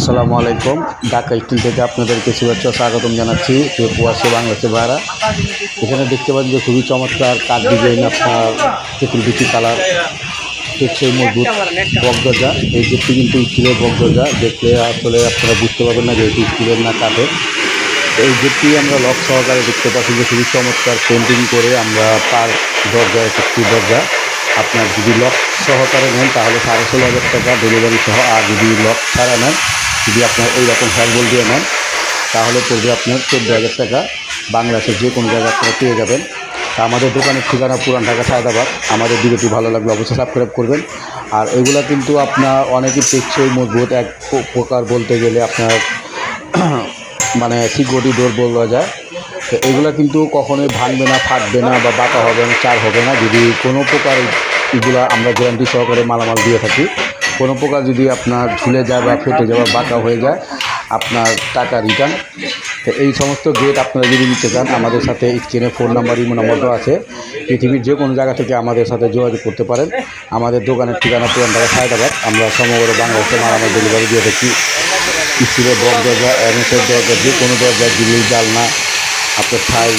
আসসালামু আলাইকুম। ঢাকা স্টিল থেকে আপনাদেরকে শুভেচ্ছা স্বাগতম জানাচ্ছি। প্রবাসী বাংলাদেশের ভাড়া এখানে দেখতে পাচ্ছি যে খুবই চমৎকার কাঠ ডিজাইন আপনার বিচি কালার। টেকসই মজবুত বক দরজা এই গেটটি কিন্তু স্টিলের বক দরজা দেখলে আসলে আপনারা বুঝতে পারবেন না যে এটি স্টিলের না কাঠের। এই গেটটি আমরা লক সহকারে দেখতে পাচ্ছি যে খুবই চমৎকার পেন্টিং করে আমরা পার দরজা একটি দরজা। আপনার যদি লক সহকারে নেন তাহলে সাড়ে ষোলো হাজার টাকা ডেলিভারি সহ আর যদি লক ছাড়া নেন যদি আপনার ওই রকম হ্যান্ডবল দিয়ে নেন, তাহলে পড়বে আপনার চোদ্দ হাজার টাকা। বাংলাদেশের যে কোনো জায়গায় আপনারা পেয়ে যাবেন। তা আমাদের দোকানের ঠিকানা পুরান ঢাকা সায়দাবাদ। আমাদের ভিডিওটি ভালো লাগলে অবশ্যই সাবস্ক্রাইব করবেন। আর এগুলা কিন্তু আপনার অনেকই টেকসই, মজবুত, এক প্রকার বলতে গেলে আপনার মানে সিকিউরিটি ডোর বলা যায়। তো এগুলো কিন্তু কখনোই ভাঙবে না, ফাটবে না বা বাঁকা হবে না, চার হবে না। যদি কোনো প্রকার এগুলা আমরা গ্যারান্টি সহকারে মালামাল দিয়ে থাকি কোনো প্রকার যদি আপনার ঝুলে যায় বা ফেটে যায় বা বাঁকা হয়ে যায়, আপনার টাকা রিটার্ন তো এই সমস্ত গেট আপনারা যদি নিতে চান, আমাদের সাথে স্ক্রিনে ফোন নাম্বার ইমো নাম্বার দেওয়া আছে। পৃথিবীর যে কোনো জায়গা থেকে আমাদের সাথে যোগাযোগ করতে পারেন। আমাদের দোকানের ঠিকানা পুরান ঢাকা হায়দ্রাবাদ। আমরা সমগ্র বাংলাদেশে মালামাল ডেলিভারি দিয়ে থাকি। স্টিলের বক দরজা এমএসের দরজা, যে কোনো দরজা, গ্রিল, জালনা, আপনার ছাই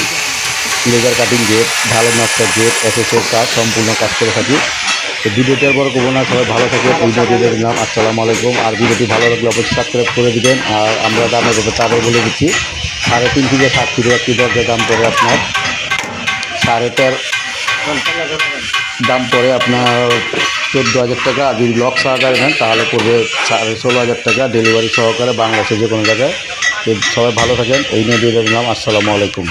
লেজার কাটিং গেট ঢালের নকশা গেট এসএসের কাজ সম্পূর্ণ কাজ করে থাকি। তো ভিডিওটি আর বড় করব না, সবাই ভালো থাকে এই ভিডিওটি দিলাম, আসসালামু আলাইকুম। আর ভিডিওটি ভালো লাগলে অবশ্যই সাবস্ক্রাইব করে দিবেন। আর আমরা দামের কথা তাদের বলে দিচ্ছি, সাড়ে তিন থেকে সাত কিলো একটি দরজা দাম পড়ে আপনার সাড়ে তেরো। দাম পড়ে আপনার চোদ্দ হাজার টাকা। আর যদি লক সহকারে নেন, তাহলে পড়বে সাড়ে ষোলো হাজার টাকা ডেলিভারি সহকারে বাংলাদেশে যে কোনো জায়গায়। সবাই ভালো থাকেন, এই নিয়ে দিয়ে দিলাম, আসসালামু আলাইকুম।